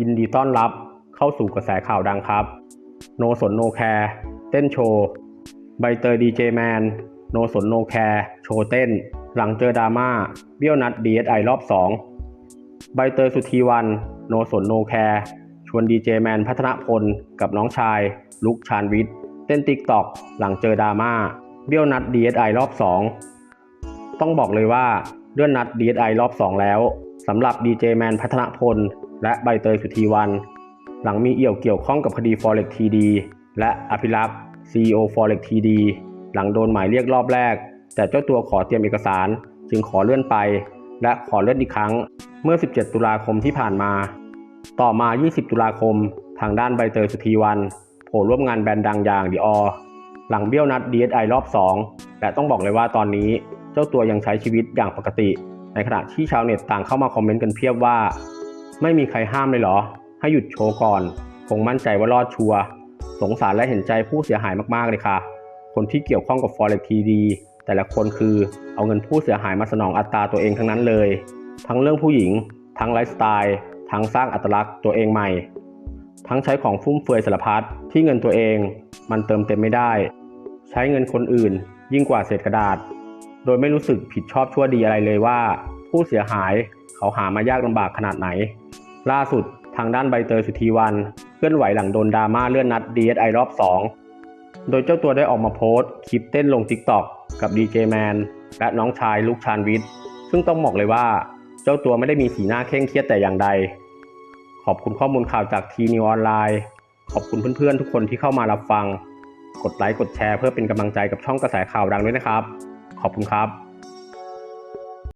ยินดีต้อนรับเข้าสู่กระแสข่าวดังครับ โนสนโนแคร์เต้นโชว์ใบเตยดีเจแมนโนสนโนแคร์โชว์เต้น หลังเจอดราม่าเบี้ยวนัด DSI รอบ 2 ใบเตยสุธีวัน โนสนโนแคร์ชวนดีเจแมนพัฒนพล กับน้องชาย ลุกชานวิทย์ เต้นติ๊กตอกหลังเจอดราม่าเบี้ยวนัด DSI รอบ 2 ต้องบอกเลยว่าเลื่อนนัด DSI รอบ 2 แล้วสำหรับดีเจแมนพัฒนพล และใบเตยสุธีวัน หลังมีเอี่ยวเกี่ยวข้องกับคดี Forex TD และอภิรักษ์ CEO Forex TD หลังโดนหมายเรียกรอบแรก แต่เจ้าตัวขอเตรียมเอกสาร จึงขอเลื่อนไป และขอเลื่อนอีกครั้งเมื่อ 17 ตุลาคมที่ผ่านมา ต่อมา 20 ตุลาคม ทางด้านใบเตยสุธีวันโผล่ร่วมงานแบรนด์ดังอย่างดีออหลังเบี้ยวนัด DSI รอบ 2 และต้องบอกเลยว่าตอนนี้เจ้าตัวยังใช้ชีวิตอย่างปกติ ในขณะที่ชาวเน็ตต่างเข้ามาคอมเมนต์กันเพียบว่า ไม่มีใครห้ามเลยเหรอ ให้หยุดโชว์ก่อน คงมั่นใจว่ารอดชัวร์สงสารและเห็นใจผู้เสียหายมากๆเลยค่ะ คนที่เกี่ยวข้องกับ Forex TD แต่ละคนคือเอาเงินผู้เสียหายมาสนองอัตราตัวเองทั้งนั้นเลย ทั้งเรื่องผู้หญิง ทั้งไลฟ์สไตล์ทั้งสร้างอัตลักษณ์ตัวเองใหม่ ทั้งใช้ของฟุ่มเฟือยสารพัดที่เงินตัวเองมันเติมเต็มไม่ได้ ใช้เงินคนอื่น ยิ่งกว่าเศษกระดาษ โดยไม่รู้สึกผิดชอบชั่วดีอะไรเลยว่า ผู้เสียหายเขาหามายากลำบากขนาดไหน ล่าสุดทางด้านใบเตยสุธีวัน เคลื่อนไหวหลังโดนดราม่าเลื่อนนัด DSI รอบ 2 โดยเจ้าตัวได้ออกมาโพสต์ คลิปเต้นลง TikTok กับดีเจแมนและน้องชายลูกชานวิทย์ ซึ่งต้องบอกเลยว่า เจ้าตัวไม่ได้มีสีหน้าเคร่งเครียดแต่อย่างใด ขอบคุณข้อมูลข่าวจากทีนิวออนไลน์ ขอบคุณเพื่อนๆทุกคนที่เข้ามารับฟัง กดไลค์กดแชร์เพื่อเป็นกำลังใจกับช่องกระแสข่าวดังด้วยนะครับ ขอบคุณครับ